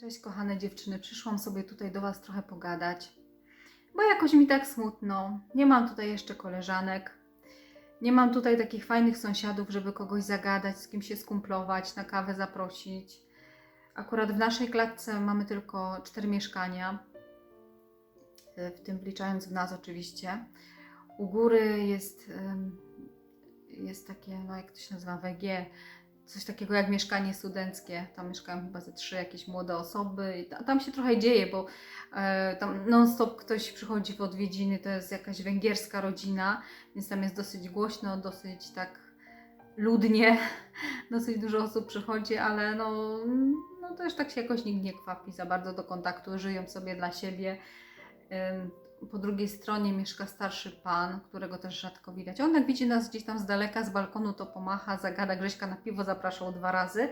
Cześć kochane dziewczyny, przyszłam sobie tutaj do Was trochę pogadać, bo jakoś mi tak smutno. Nie mam tutaj jeszcze koleżanek, nie mam tutaj takich fajnych sąsiadów, żeby kogoś zagadać, z kim się skumplować, na kawę zaprosić. Akurat w naszej klatce mamy tylko cztery mieszkania, e, w tym wliczając w nas oczywiście. U góry jest, jest takie, no jak to się nazywa, WG, coś takiego jak mieszkanie studenckie. Tam mieszkają chyba ze trzy jakieś młode osoby i ta, tam się trochę dzieje, bo e, tam non-stop ktoś przychodzi w odwiedziny, to jest jakaś węgierska rodzina, więc tam jest dosyć głośno, dosyć tak ludnie, dosyć dużo osób przychodzi, ale no, no też tak się jakoś nikt nie kwapi za bardzo do kontaktu, żyją sobie dla siebie. Po drugiej stronie mieszka starszy pan, którego też rzadko widać. On jak widzi nas gdzieś tam z daleka, z balkonu, to pomacha, zagada Grześka na piwo, zapraszał dwa razy,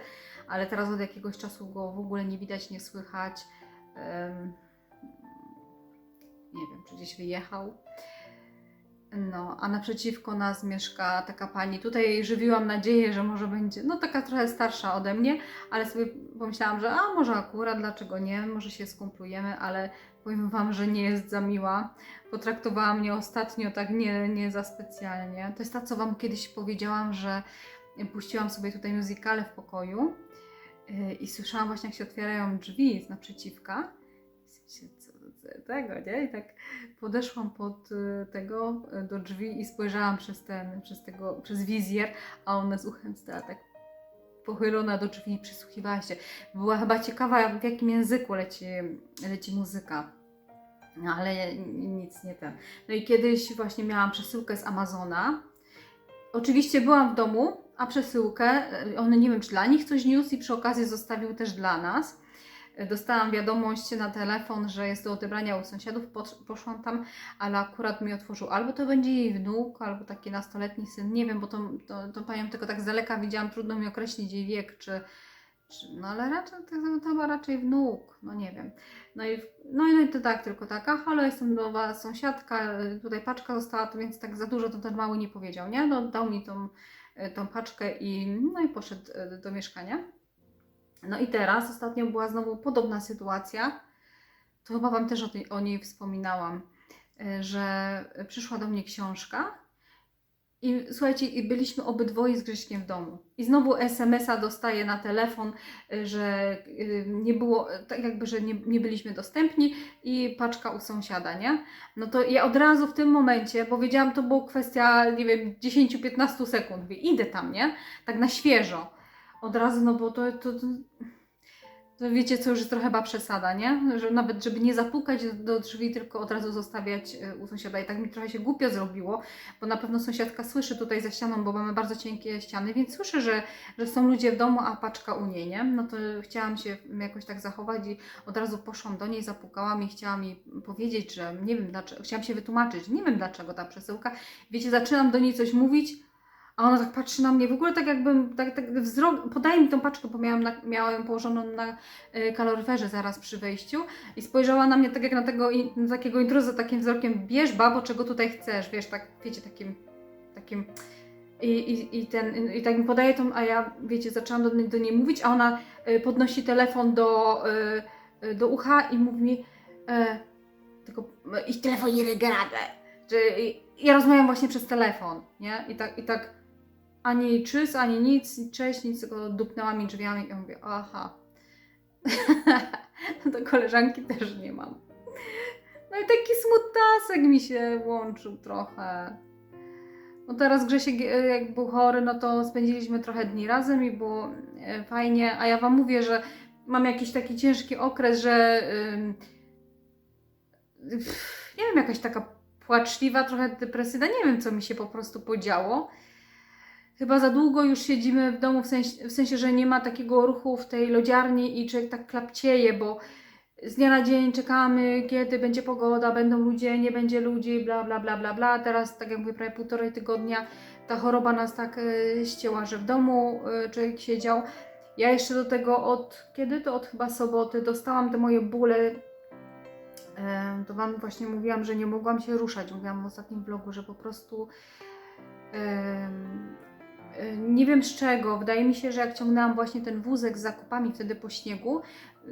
ale teraz od jakiegoś czasu go w ogóle nie widać, nie słychać. Nie wiem, czy gdzieś wyjechał. No, a naprzeciwko nas mieszka taka pani. Tutaj żywiłam nadzieję, że może będzie, no taka trochę starsza ode mnie, ale sobie pomyślałam, że a może akurat, dlaczego nie, może się skumplujemy, ale powiem Wam, że nie jest za miła. Potraktowała mnie ostatnio tak nie, nie za specjalnie. To jest ta, co Wam kiedyś powiedziałam, że puściłam sobie tutaj muzykale w pokoju yy, i słyszałam właśnie, jak się otwierają drzwi z naprzeciwka. Tego, nie? I tak podeszłam pod y, tego y, do drzwi i spojrzałam przez ten, przez tego, przez wizjer, a ona z uchem stała tak pochylona do drzwi i przysłuchiwała się. Była chyba ciekawa, w jakim języku leci, leci muzyka. No, ale nic nie ten. No i kiedyś właśnie miałam przesyłkę z Amazona. Oczywiście byłam w domu, a przesyłkę, y, on nie wiem, czy dla nich coś niósł i przy okazji zostawił też dla nas. Dostałam wiadomość na telefon, że jest do odebrania u sąsiadów. Posz- Poszłam tam, ale akurat mi otworzył albo to będzie jej wnuk, albo taki nastoletni syn. Nie wiem, bo tą, to, tą panią tylko tak z daleka widziałam, trudno mi określić jej wiek, czy, no ale raczej to, chyba raczej wnuk, no nie wiem. No i, no i to tak, tylko taka, halo, jestem nowa sąsiadka, y, tutaj paczka została, to więc tak za dużo to ten mały nie powiedział, nie? No dał mi tą, y, tą paczkę i no i poszedł y, do mieszkania. No i teraz ostatnio była znowu podobna sytuacja. To chyba Wam też o, tej, o niej wspominałam, że przyszła do mnie książka i słuchajcie, i byliśmy obydwoje z Grześkiem w domu. I znowu SMS-a dostaję na telefon, y, że y, nie było, y, tak jakby, że nie, nie byliśmy dostępni i paczka u sąsiada, nie? No to ja od razu w tym momencie, bo wiedziałam, to była kwestia, nie wiem, 10-15 sekund, mówię, idę tam, nie? Tak na świeżo od razu, no bo to, to, to, to wiecie co, już jest trochę chyba przesada, nie? Że nawet, żeby nie zapukać do drzwi, tylko od razu zostawiać y, u sąsiada. I tak mi trochę się głupio zrobiło, bo na pewno sąsiadka słyszy tutaj za ścianą, bo mamy bardzo cienkie ściany, więc słyszy, że, że są ludzie w domu, a paczka u niej, nie? No to chciałam się jakoś tak zachować i od razu poszłam do niej, zapukałam i chciałam jej powiedzieć, że nie wiem dlaczego, chciałam się wytłumaczyć, nie wiem dlaczego ta przesyłka. Wiecie, zaczynam do niej coś mówić, a ona tak patrzy na mnie, w ogóle tak jakbym, tak, tak wzrok, podaje mi tą paczkę, bo miałam, na, miałam ją położoną na y, kaloryferze zaraz przy wejściu i spojrzała na mnie tak jak na tego, na takiego intruza takim wzrokiem, bierz babo, czego tutaj chcesz, wiesz, tak, wiecie, takim, takim i, i, i ten, i tak mi podaje tą, a ja, wiecie, zaczęłam do, do niej mówić, a ona y, podnosi telefon do, y, do ucha i mówi mi, e, tylko, i telefon nie że ja rozmawiam właśnie przez telefon, nie, i tak, i tak, ani czyst, ani nic, cześć, nic, tylko dupnęła mi drzwiami i mówię, aha. to koleżanki też nie mam. No i taki smutasek mi się włączył trochę. No teraz Grzesiek e, jak był chory, no to spędziliśmy trochę dni razem i było e, fajnie, a ja Wam mówię, że mam jakiś taki ciężki okres, że pff, nie wiem, jakaś taka płaczliwa, trochę depresyjna, nie wiem co mi się po prostu podziało. Chyba za długo już siedzimy w domu, w sensie, w sensie, że nie ma takiego ruchu w tej lodziarni i człowiek tak klapcieje, bo z dnia na dzień czekamy, kiedy będzie pogoda, będą ludzie, nie będzie ludzi, bla, bla, bla, bla, bla. Teraz, tak jak mówię, prawie półtorej tygodnia ta choroba nas tak e, ścięła, że w domu e, człowiek siedział. Ja jeszcze do tego od, kiedy to? Od chyba soboty dostałam te moje bóle. E, to Wam właśnie mówiłam, że nie mogłam się ruszać. Mówiłam w ostatnim vlogu, że po prostu y, nie wiem z czego, wydaje mi się, że jak ciągnęłam właśnie ten wózek z zakupami wtedy po śniegu,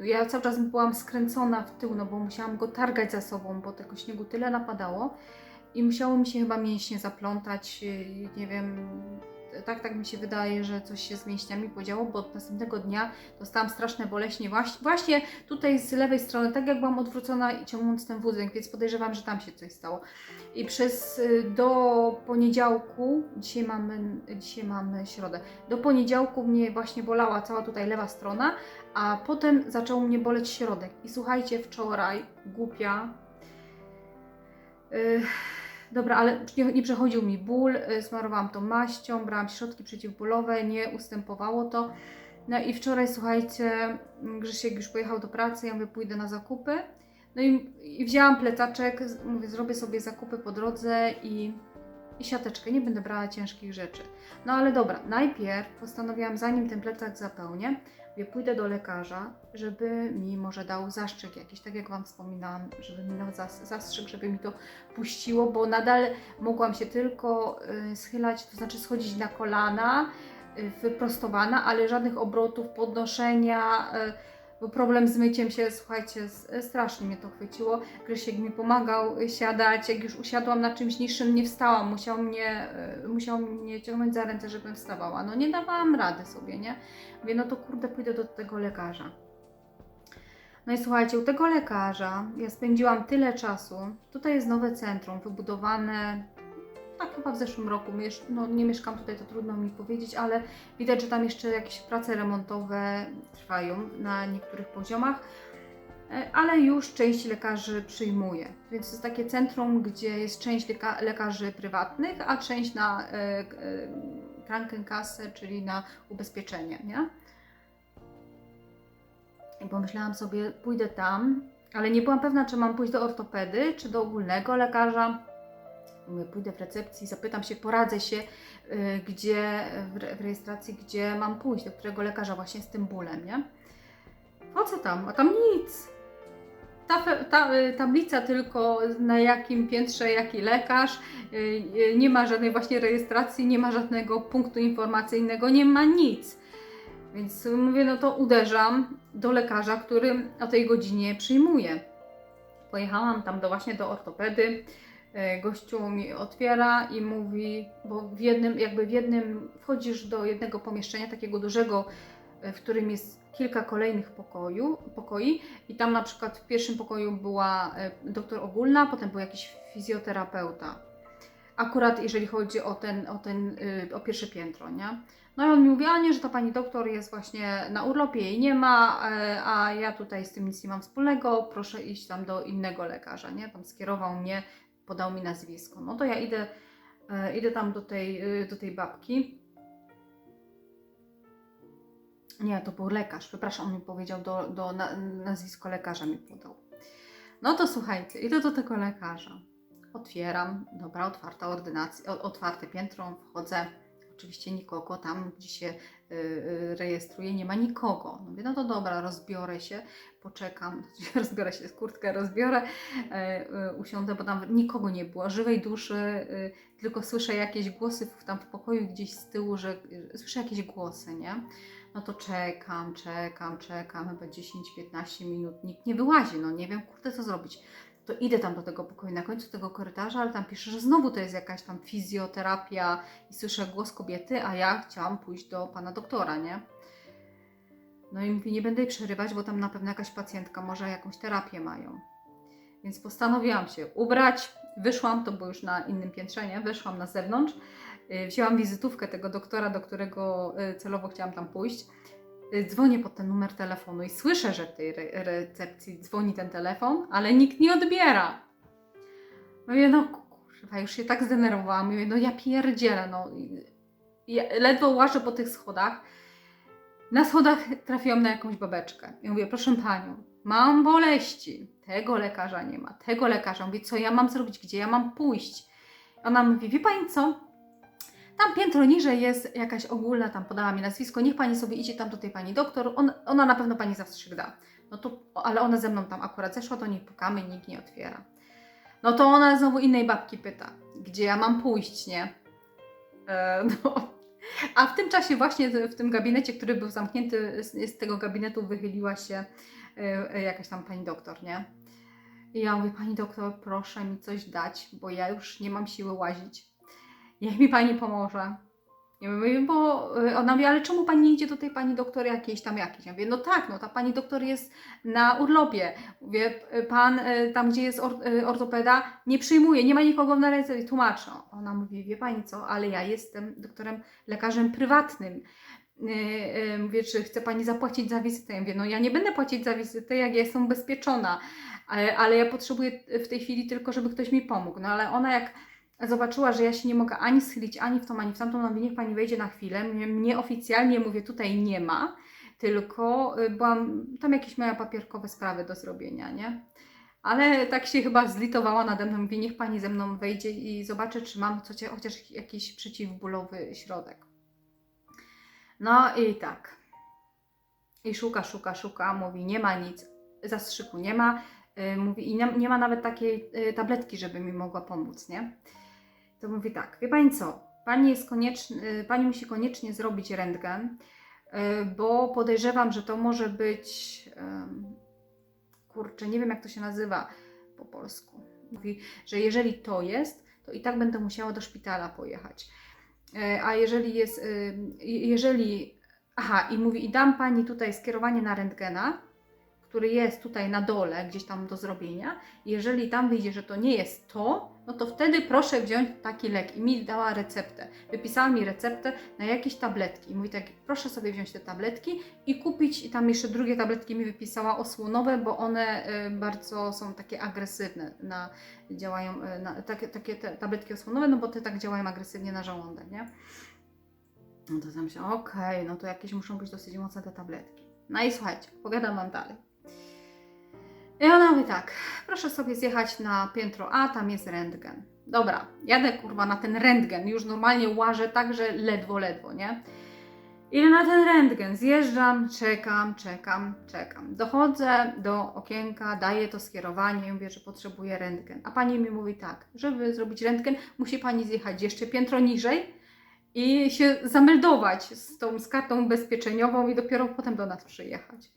ja cały czas byłam skręcona w tył, no bo musiałam go targać za sobą, bo tego śniegu tyle napadało i musiało mi się chyba mięśnie zaplątać, y, nie wiem, tak, tak mi się wydaje, że coś się z mięśniami podziało, bo następnego dnia dostałam straszne boleśnie właśnie, właśnie tutaj z lewej strony, tak jak byłam odwrócona i ciągnąc ten wózek, więc podejrzewam, że tam się coś stało. I przez y, do poniedziałku, dzisiaj mamy, dzisiaj mamy środę, do poniedziałku mnie właśnie bolała cała tutaj lewa strona, a potem zaczął mnie boleć środek. I słuchajcie, wczoraj, głupia, yy, dobra, ale nie, nie przechodził mi ból, yy, smarowałam to maścią, brałam środki przeciwbólowe, nie ustępowało to. No i wczoraj, słuchajcie, Grzesiek już pojechał do pracy, ja mówię, pójdę na zakupy. No i, i wzięłam plecaczek, mówię, zrobię sobie zakupy po drodze i, i siateczkę, nie będę brała ciężkich rzeczy. No ale dobra, najpierw postanowiłam, zanim ten plecak zapełnię, mówię, pójdę do lekarza, żeby mi może dał zastrzyk jakiś, tak jak Wam wspominałam, żeby mi dał zas- zastrzyk, żeby mi to puściło, bo nadal mogłam się tylko y, schylać, to znaczy schodzić na kolana, y, wyprostowana, ale żadnych obrotów, podnoszenia, y, bo problem z myciem się, słuchajcie, s- strasznie mnie to chwyciło. Grzesiek mi pomagał y, siadać, jak już usiadłam na czymś niższym, nie wstałam, musiał mnie, y, musiał mnie ciągnąć za ręce, żebym wstawała. No nie dawałam rady sobie, nie? Mówię, no to kurde, pójdę do tego lekarza. No i słuchajcie, u tego lekarza ja spędziłam tyle czasu. Tutaj jest nowe centrum, wybudowane tak chyba w zeszłym roku. No, nie mieszkam tutaj, to trudno mi powiedzieć, ale widać, że tam jeszcze jakieś prace remontowe trwają na niektórych poziomach. E, Ale już część lekarzy przyjmuje. Więc to jest takie centrum, gdzie jest część leka- lekarzy prywatnych, a część na e, e, Krankenkasse, czyli na ubezpieczenie, nie? I pomyślałam sobie, pójdę tam, ale nie byłam pewna, czy mam pójść do ortopedy, czy do ogólnego lekarza. Mówię, pójdę w recepcji, zapytam się, poradzę się, y, gdzie w, re- w rejestracji, gdzie mam pójść, do którego lekarza właśnie z tym bólem, nie? Co tam? A tam nic. Ta, ta, y, tablica tylko na jakim piętrze jaki lekarz, y, y, nie ma żadnej właśnie rejestracji, nie ma żadnego punktu informacyjnego, nie ma nic. Więc mówię, no to uderzam do lekarza, który o tej godzinie przyjmuje. Pojechałam tam do właśnie do ortopedy. E, Gościu mi otwiera i mówi, bo w jednym, jakby w jednym, wchodzisz do jednego pomieszczenia, takiego dużego, e, w którym jest kilka kolejnych pokoju, pokoi i tam na przykład w pierwszym pokoju była e, doktor ogólna, potem był jakiś fizjoterapeuta. Akurat jeżeli chodzi o ten, o ten, o pierwsze piętro, nie? No i on mi mówi, a nie, że ta pani doktor jest właśnie na urlopie, jej nie ma, a ja tutaj z tym nic nie mam wspólnego, proszę iść tam do innego lekarza, nie? Tam skierował mnie, podał mi nazwisko. No to ja idę, e, idę tam do tej, y, do tej babki. Nie, to był lekarz, przepraszam, on mi powiedział, do, do na, nazwisko lekarza mi podał. No to słuchajcie, idę do tego lekarza. Otwieram, dobra, otwarta ordynacja, otwarte piętro, wchodzę. Oczywiście nikogo, tam gdzie się y, y, rejestruję, nie ma nikogo. No mówię, no to dobra, rozbiorę się, poczekam, rozbiorę się z kurtkę, rozbiorę, y, y, usiądę, bo tam nikogo nie było, żywej duszy, y, tylko słyszę jakieś głosy w- tam w pokoju gdzieś z tyłu, że słyszę jakieś głosy, nie? No to czekam, czekam, czekam, chyba 10-15 minut, nikt nie wyłazi, no nie wiem, kurde, co zrobić to idę tam do tego pokoju na końcu tego korytarza, ale tam pisze, że znowu to jest jakaś tam fizjoterapia i słyszę głos kobiety, a ja chciałam pójść do pana doktora, nie? No i mówię, nie będę jej przerywać, bo tam na pewno jakaś pacjentka, może jakąś terapię mają. Więc postanowiłam się ubrać, wyszłam, to było już na innym piętrze, nie? Wyszłam na zewnątrz, y, wzięłam wizytówkę tego doktora, do którego y, celowo chciałam tam pójść. Y, Dzwonię pod ten numer telefonu i słyszę, że w tej re- recepcji dzwoni ten telefon, ale nikt nie odbiera. Mówię, no kurwa, już się tak zdenerwowałam. Mówię, no ja pierdzielę, no. Ja ledwo łażę po tych schodach. Na schodach trafiłam na jakąś babeczkę. I mówię, proszę panią, mam boleści. Tego lekarza nie ma, tego lekarza. Mówię, co ja mam zrobić, gdzie ja mam pójść? Ona mówi, wie pani co? Tam piętro niżej jest jakaś ogólna, tam podała mi nazwisko, niech pani sobie idzie tam do tej pani doktor, on, ona na pewno pani zastrzyk da. No to, ale ona ze mną tam akurat zeszła, do niej pukamy, nikt nie otwiera. No to ona znowu innej babki pyta, gdzie ja mam pójść, nie? E, no. A w tym czasie właśnie w tym gabinecie, który był zamknięty, z, tego gabinetu wychyliła się y, y, jakaś tam pani doktor, nie? I ja mówię, pani doktor, proszę mi coś dać, bo ja już nie mam siły łazić. Niech mi pani pomoże. Ja mówię, bo y, ona mówi, ale czemu pani nie idzie do tej pani doktor jakiejś tam jakiejś? Ja mówię, no tak, no ta pani doktor jest na urlopie. Mówię, y, pan y, tam, gdzie jest or, ortopeda, nie przyjmuje, nie ma nikogo na recepcji. Tłumaczę. Ona mówi, wie pani co, ale ja jestem doktorem, lekarzem prywatnym. Mówię, czy chce pani zapłacić za wizytę? Ja mówię, no ja nie będę płacić za wizytę, jak ja jestem ubezpieczona, ale, ale ja potrzebuję w tej chwili tylko, żeby ktoś mi pomógł. No ale ona jak zobaczyła, że ja się nie mogę ani schylić, ani w tą, ani w tamtą, no niech pani wejdzie na chwilę. Mnie, oficjalnie, mówię, tutaj nie ma, tylko y, byłam, tam jakieś miała papierkowe sprawy do zrobienia, nie? Ale tak się chyba zlitowała nade mną, mówi, niech pani ze mną wejdzie i zobaczy, czy mam coś, chociaż jakiś przeciwbólowy środek. No i tak. I szuka, szuka, szuka, mówi, nie ma nic, zastrzyku nie ma, y, mówi, i nie, nie ma nawet takiej y, tabletki, żeby mi mogła pomóc, nie? To mówi tak, wie pani co, pani, jest konieczny, y, pani musi koniecznie zrobić rentgen, y, bo podejrzewam, że to może być, kurczę, nie wiem jak to się nazywa po polsku. Mówi, że jeżeli to jest, to i tak będę musiała do szpitala pojechać. Y, A jeżeli jest, jeżeli, aha, i mówi, i dam pani tutaj skierowanie na rentgena, który jest tutaj na dole, gdzieś tam do zrobienia. Jeżeli tam wyjdzie, że to nie jest to, no to wtedy proszę wziąć taki lek. I mi dała receptę. Wypisała mi receptę na jakieś tabletki. I mówi tak, proszę sobie wziąć te tabletki i kupić, i tam jeszcze drugie tabletki mi wypisała osłonowe, bo one y, bardzo są takie agresywne, na, działają, y, na, takie, takie tabletki osłonowe, no bo te tak działają agresywnie na żołądek, nie? No to tam się, okej, no to jakieś muszą być dosyć mocne te tabletki. No i słuchajcie, pogadam Wam dalej. I ona mówi tak, proszę sobie zjechać na piętro A, tam jest rentgen. Dobra, jadę kurwa na ten rentgen, już normalnie łażę tak, że ledwo, ledwo, nie? Idę na ten rentgen, zjeżdżam, czekam, czekam, czekam. Dochodzę do okienka, daję to skierowanie i mówię, że potrzebuję rentgen. A pani mi mówi tak, żeby zrobić rentgen, musi pani zjechać jeszcze piętro niżej i się zameldować z tą z kartą ubezpieczeniową i dopiero potem do nas przyjechać.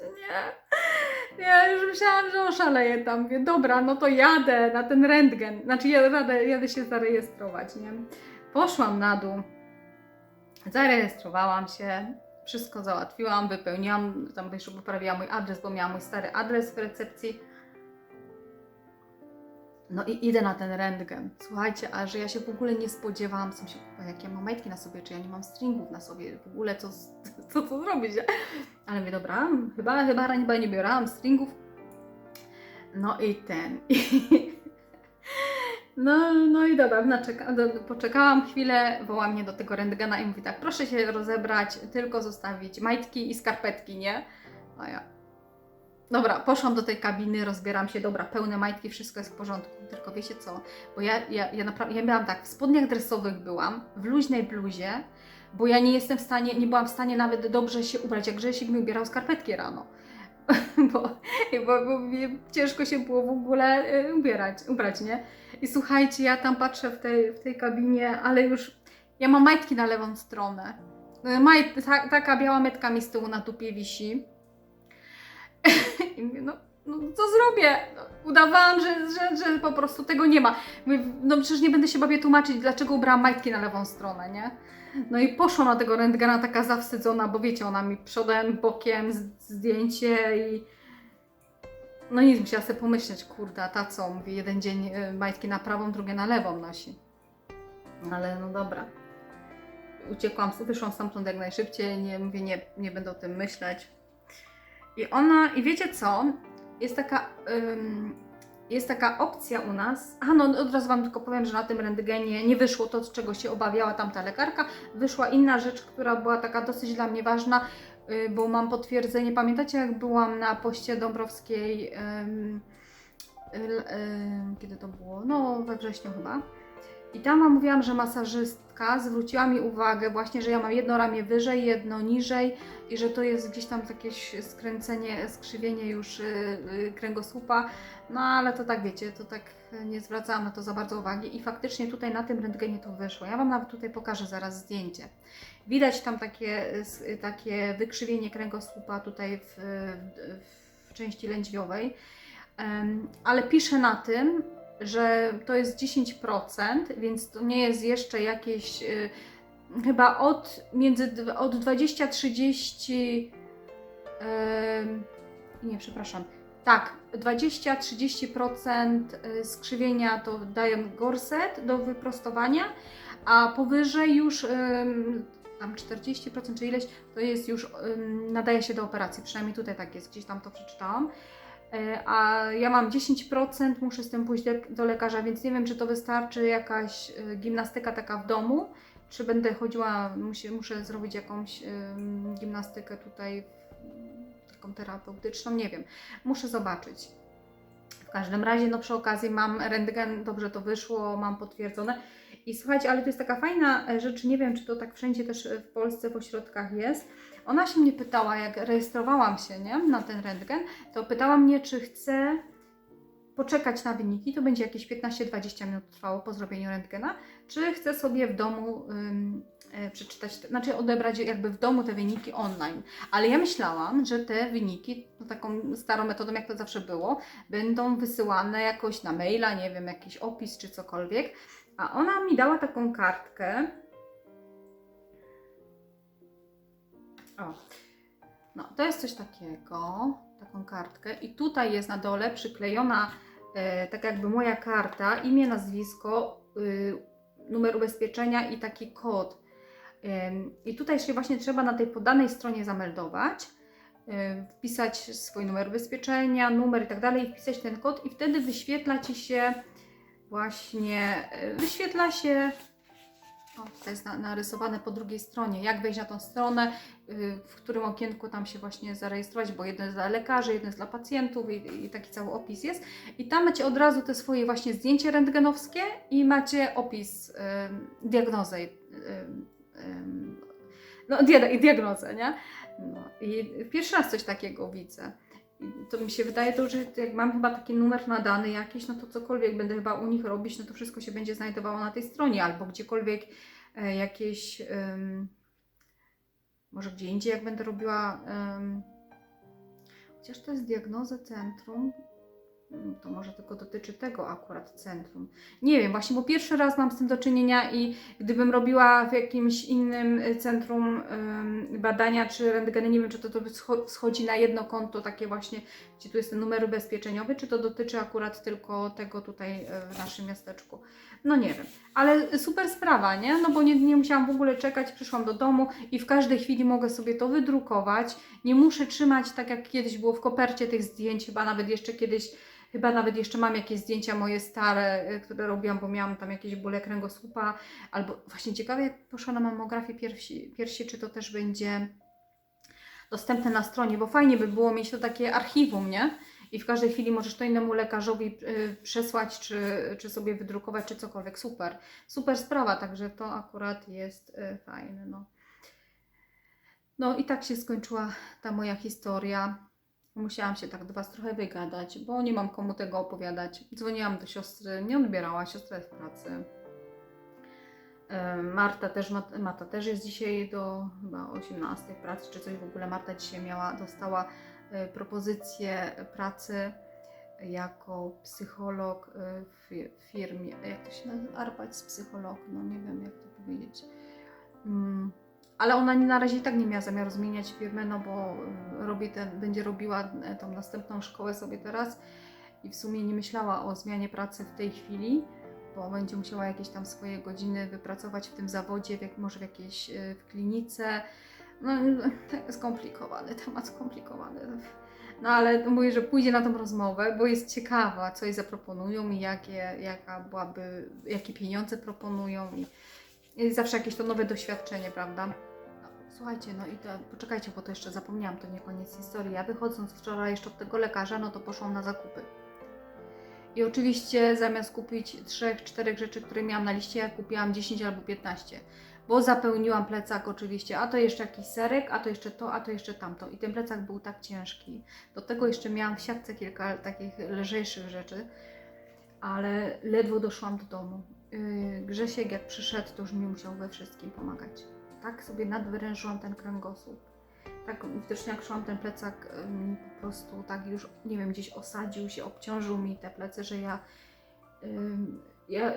Nie. Ja już myślałam, że oszaleję tam. Mówię, dobra, no to jadę na ten rentgen. Znaczy jadę, jadę się zarejestrować, nie? Poszłam na dół, zarejestrowałam się, wszystko załatwiłam, wypełniłam, tam jeszcze poprawiłam mój adres, bo miałam mój stary adres w recepcji. No i idę na ten rentgen. Słuchajcie, a że ja się w ogóle nie spodziewałam, w sensie, kurwa, jak ja mam majtki na sobie, czy ja nie mam stringów na sobie, w ogóle co, co, co zrobić? Ale mówię, dobra, chyba, chyba chyba nie biorałam stringów. No i ten. No, no i dobra, naczeka, do, poczekałam chwilę, woła mnie do tego rentgena i mówi tak, proszę się rozebrać, tylko zostawić majtki i skarpetki, nie? A ja, Dobra, poszłam do tej kabiny, rozbieram się, dobra, pełne majtki, wszystko jest w porządku. Tylko wiecie co? Bo ja, ja, ja naprawdę, ja miałam tak, w spodniach dresowych byłam, w luźnej bluzie, bo ja nie jestem w stanie, nie byłam w stanie nawet dobrze się ubrać, jak Grzesik mi ubierał skarpetki rano. bo, bo, bo mi ciężko się było w ogóle y, ubierać, ubrać, nie? I słuchajcie, ja tam patrzę w tej, w tej kabinie, ale już, ja mam majtki na lewą stronę. Y, Maj, ta, taka biała metka mi z tyłu na dupie wisi. I mówię, no, no co zrobię? No, udawałam, że, że, że po prostu tego nie ma. Mówię, no przecież nie będę się babie tłumaczyć, dlaczego ubrałam majtki na lewą stronę, nie? No i poszłam na tego rentgena taka zawstydzona, bo wiecie, ona mi przodem, bokiem zdjęcie i... No nic, musiała sobie pomyśleć, kurde, ta co? Mówi, jeden dzień y, majtki na prawą, drugie na lewą nosi. Ale no dobra. Uciekłam, wyszłam stamtąd jak najszybciej, nie, mówię, nie, nie będę o tym myśleć. I ona, i wiecie co? Jest taka, ym, jest taka opcja u nas. A no, od razu Wam tylko powiem, że na tym rentgenie nie wyszło to, czego się obawiała tamta lekarka. Wyszła inna rzecz, która była taka dosyć dla mnie ważna, y, bo mam potwierdzenie. Pamiętacie, jak byłam na poście Dąbrowskiej, y, y, kiedy to było? No, we wrześniu chyba. I tam mówiłam, że masażystka zwróciła mi uwagę właśnie, że ja mam jedno ramię wyżej, jedno niżej i że to jest gdzieś tam jakieś skręcenie, skrzywienie już y, y, kręgosłupa. No ale to tak wiecie, to tak nie zwracałam na to za bardzo uwagi i faktycznie tutaj na tym rentgenie to wyszło. Ja Wam nawet tutaj pokażę zaraz zdjęcie. Widać tam takie, s- takie wykrzywienie kręgosłupa tutaj w, w, w części lędźwiowej, ale pisze na tym, że to jest 10%, więc to nie jest jeszcze jakieś y, chyba od między od 20 30 em, nie, przepraszam. Tak, 20-30% y, skrzywienia to dają gorset do wyprostowania, a powyżej już ym, tam 40% czy ileś to jest już ym, nadaje się do operacji. Przynajmniej tutaj tak jest, gdzieś tam to przeczytałam. E, A ja mam 10%, muszę z tym pójść do, lekarza, więc nie wiem, czy to wystarczy jakaś y, gimnastyka taka w domu, czy będę chodziła, muszę, muszę zrobić jakąś gimnastykę tutaj taką terapeutyczną, nie wiem. Muszę zobaczyć. W każdym razie, no przy okazji mam rentgen, dobrze to wyszło, mam potwierdzone. I słuchajcie, ale to jest taka fajna e, rzecz, nie wiem, czy to tak wszędzie też e, w Polsce w ośrodkach jest. Ona się mnie pytała, jak rejestrowałam się nie, na ten rentgen, to pytała mnie, czy chcę poczekać na wyniki, to będzie jakieś 15-20 minut trwało po zrobieniu rentgena, czy chcę sobie w domu ym, e, przeczytać, znaczy odebrać jakby w domu te wyniki online. Ale ja myślałam, że te wyniki, no taką starą metodą, jak to zawsze było, będą wysyłane jakoś na maila, nie wiem, jakiś opis czy cokolwiek. A ona mi dała taką kartkę. O. No, to jest coś takiego, taką kartkę. I tutaj jest na dole przyklejona e, tak jakby moja karta, imię, nazwisko, y, numer ubezpieczenia i taki kod. Ym, I tutaj się właśnie trzeba na tej podanej stronie zameldować, y, wpisać swój numer ubezpieczenia, numer i tak dalej, wpisać ten kod i wtedy wyświetla Ci się właśnie, y, wyświetla się, o, to jest na, narysowane po drugiej stronie, jak wejść na tą stronę, y, w którym okienku tam się właśnie zarejestrować, bo jedno jest dla lekarzy, jedno jest dla pacjentów i, i taki cały opis jest. I tam macie od razu te swoje właśnie zdjęcie rentgenowskie i macie opis, y, diagnozę. y, ym, no, dia- diagnozę, nie? No, I pierwszy raz coś takiego widzę. To mi się wydaje, to, że jak mam chyba taki numer nadany jakiś, no to cokolwiek będę chyba u nich robić, no to wszystko się będzie znajdowało na tej stronie albo gdziekolwiek e, jakieś, ym, może gdzie indziej jak będę robiła, ym, chociaż to jest diagnoza centrum, to może tylko dotyczy tego akurat centrum. Nie wiem, właśnie, bo pierwszy raz mam z tym do czynienia i gdybym robiła w jakimś innym y, centrum badania czy rentgeny, nie wiem, czy to, to scho- schodzi na jedno konto, takie właśnie, gdzie tu jest ten numer ubezpieczeniowy, czy to dotyczy akurat tylko tego tutaj y, w naszym miasteczku. No nie wiem, ale super sprawa, nie? No bo nie, nie musiałam w ogóle czekać, przyszłam do domu i w każdej chwili mogę sobie to wydrukować. Nie muszę trzymać tak jak kiedyś było w kopercie tych zdjęć, chyba nawet jeszcze kiedyś Chyba nawet jeszcze mam jakieś zdjęcia moje stare, y, które robiłam, bo miałam tam jakieś bóle kręgosłupa. Albo właśnie ciekawe, jak poszła na mammografię piersi, piersi, czy to też będzie dostępne na stronie, bo fajnie by było mieć to takie archiwum, nie? I w każdej chwili możesz to innemu lekarzowi y, przesłać, czy, czy sobie wydrukować, czy cokolwiek. Super. Super sprawa, także to akurat jest y, fajne. No. no i tak się skończyła ta moja historia. Musiałam się tak do Was trochę wygadać, bo nie mam komu tego opowiadać. Dzwoniłam do siostry, nie odbierała, siostra jest w pracy. E, Marta też, Marta też jest dzisiaj do chyba 18 w pracy, czy coś w ogóle. Marta dzisiaj miała, dostała e, propozycję pracy jako psycholog e, w fi- w firmie, jak to się nazywa, Arbeit psycholog, no nie wiem jak to powiedzieć. Mm, ale ona na razie i tak nie miała zamiaru zmieniać firmy, no bo y, robi ten, będzie robiła e, tą następną szkołę sobie teraz i w sumie nie myślała o zmianie pracy w tej chwili, bo będzie musiała jakieś tam swoje godziny wypracować w tym zawodzie, w jak, może w jakiejś y, w klinice. No, skomplikowany, temat skomplikowany. No ale mówię, że pójdzie na tą rozmowę, bo jest ciekawa, co jej zaproponują i jakie, jaka byłaby, jakie pieniądze proponują i, i zawsze jakieś to nowe doświadczenie, prawda? Słuchajcie, no i to, poczekajcie, bo to jeszcze zapomniałam, to nie koniec historii. Ja wychodząc wczoraj jeszcze od tego lekarza, no to poszłam na zakupy. I oczywiście zamiast kupić trzech, czterech rzeczy, które miałam na liście, ja kupiłam 10 albo 15. Bo zapełniłam plecak oczywiście, a to jeszcze jakiś serek, a to jeszcze to, a to jeszcze tamto. I ten plecak był tak ciężki. Do tego jeszcze miałam w siatce kilka takich lżejszych rzeczy, ale ledwo doszłam do domu. Yy, Grzesiek jak przyszedł, to już mi musiał we wszystkim pomagać. Tak sobie nadwyrężyłam ten kręgosłup. Tak widocznie jak szłam ten plecak, ym, po prostu tak już, nie wiem, gdzieś osadził się, obciążył mi te plecy, że ja, ja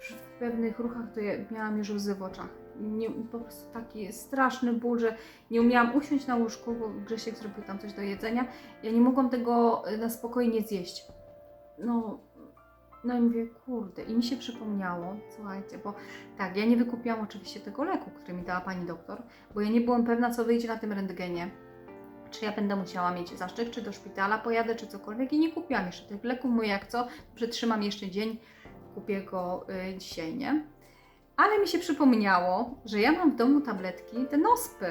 w, pewnych ruchach to ja miałam już łzy w oczach. Nie, po prostu taki straszny ból, że nie umiałam usiąść na łóżku, bo Grzesiek zrobił tam coś do jedzenia. Ja nie mogłam tego y, na spokojnie zjeść. No, no i mówię, kurde, i mi się przypomniało, słuchajcie, bo tak, ja nie wykupiłam oczywiście tego leku, który mi dała pani doktor, bo ja nie byłam pewna, co wyjdzie na tym rentgenie. Czy ja będę musiała mieć zaszczyt, czy do szpitala pojadę, czy cokolwiek. I nie kupiłam jeszcze tych leków. Mówię, jak co, przetrzymam jeszcze dzień, kupię go y, dzisiaj, nie? Ale mi się przypomniało, że ja mam w domu tabletki, te nospy.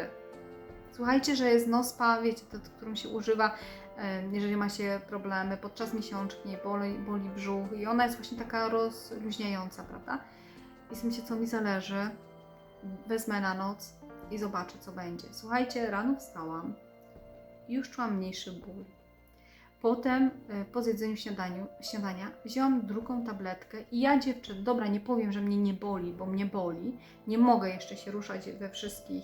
Słuchajcie, że jest nospa, wiecie, to, którą się używa, jeżeli ma się problemy podczas miesiączki, boli, boli brzuch i ona jest właśnie taka rozluźniająca, prawda? I sobie myślę, co mi zależy, wezmę na noc i zobaczę, co będzie. Słuchajcie, rano wstałam i już czułam mniejszy ból. Potem, e, po zjedzeniu śniadaniu, śniadania, wzięłam drugą tabletkę i ja dziewczyn, dobra, nie powiem, że mnie nie boli, bo mnie boli. Nie mogę jeszcze się ruszać we wszystkich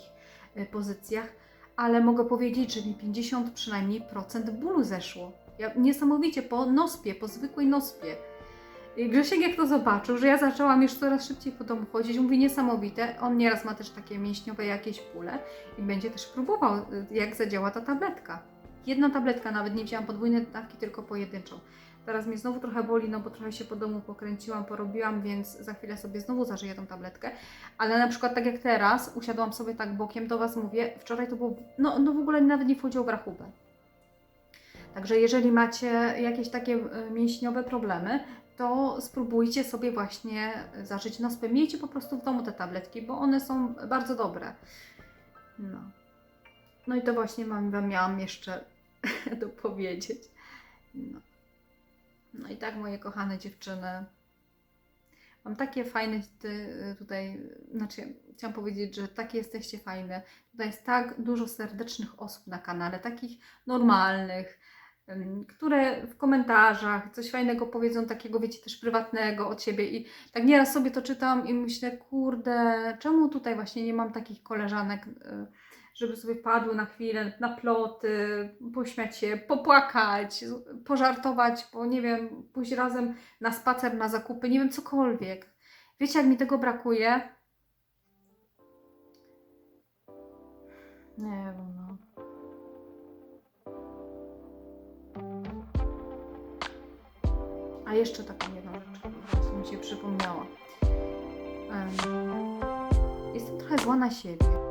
e, pozycjach, ale mogę powiedzieć, że mi 50 przynajmniej procent bólu zeszło. Ja, niesamowicie po nospie, po zwykłej nospie. I Grzesiek jak to zobaczył, że ja zaczęłam już coraz szybciej po domu chodzić, mówi niesamowite. On nieraz ma też takie mięśniowe jakieś pule i będzie też próbował, y, jak zadziała ta tabletka. Jedna tabletka, nawet nie wzięłam podwójnej dawki, tylko pojedynczą. Teraz mnie znowu trochę boli, no bo trochę się po domu pokręciłam, porobiłam, więc za chwilę sobie znowu zażyję tą tabletkę. Ale na przykład tak jak teraz, usiadłam sobie tak bokiem, do Was mówię, wczoraj to było, no, no w ogóle nawet nie wchodziło w rachubę. Także jeżeli macie jakieś takie y, mięśniowe problemy, to spróbujcie sobie właśnie zażyć nospę. Miejcie po prostu w domu te tabletki, bo one są bardzo dobre. No. No i to właśnie mam, wam miałam jeszcze dopowiedzieć. No. No i tak, moje kochane dziewczyny. Mam takie fajne tutaj, znaczy chciałam powiedzieć, że takie jesteście fajne. Tutaj jest tak dużo serdecznych osób na kanale, takich normalnych, które w komentarzach coś fajnego powiedzą, takiego wiecie, też prywatnego od siebie i tak nieraz sobie to czytam i myślę, kurde, czemu tutaj właśnie nie mam takich koleżanek, y, żeby sobie padły na chwilę na ploty, pośmiać się, popłakać, pożartować, bo nie wiem, pójść razem na spacer, na zakupy, nie wiem, cokolwiek. Wiecie, jak mi tego brakuje? Nie wiem, no. A jeszcze taką jedną rzecz, właśnie mi się przypomniała. Em, Jestem trochę zła na siebie.